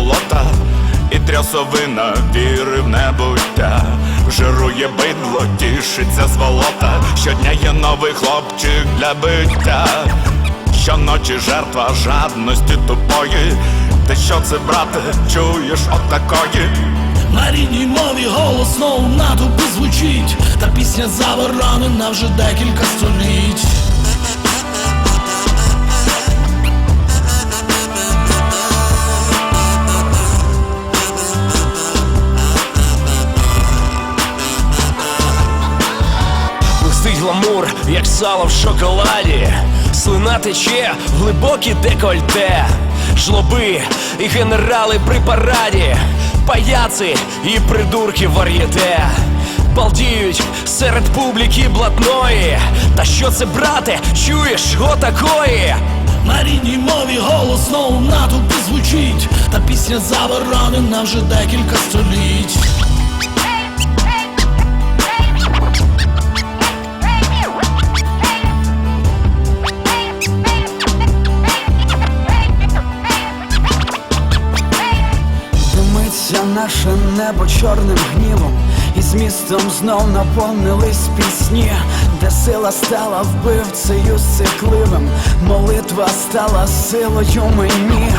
болота, і трясовина віри в небуття, жирує бидло, тішиться зволота, щодня є новий хлопчик для биття, щоночі жертва жадності тупої. Ти що це, брате, чуєш отакої? На рідній мові голосно у натовпі звучить, та пісня заборонена вже декілька століть. Густий гламур, як сало в шоколаді, слина тече глибокі декольте, жлоби і генерали при параді, паяци і придурки вар'єте. Балдіють серед публіки блатної. Та що це, брате, чуєш отакої? На рідній мові голосно у натовпі звучить, та пісня заборонена вже декілька століть. Наше небо чорним гнівом, і з містом знов наповнились пісні, де сила стала вбивцею сикливим, молитва стала силою мені,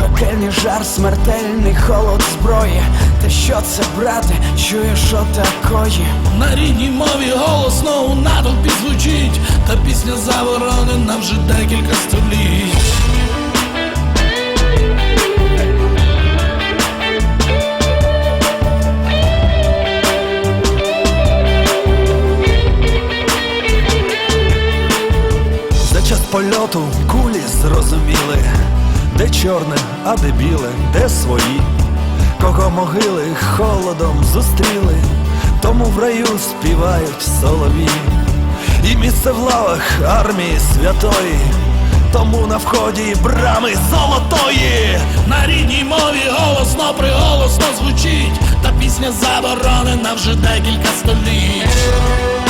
пекельний жар, смертельний холод зброї. Та що це, брате, чуєш отакої? На рідній мові голосно у натовпі звучить, та пісня заборонена вже декілька століть. Час польоту кулі зрозуміли, де чорне, а де біле, де свої, кого могили холодом зустріли, тому в раю співають солові, і місце в лавах армії святої, тому на вході брами золотої. На рідній мові голосно приголосно звучить, та пісня заборонена вже декілька століть.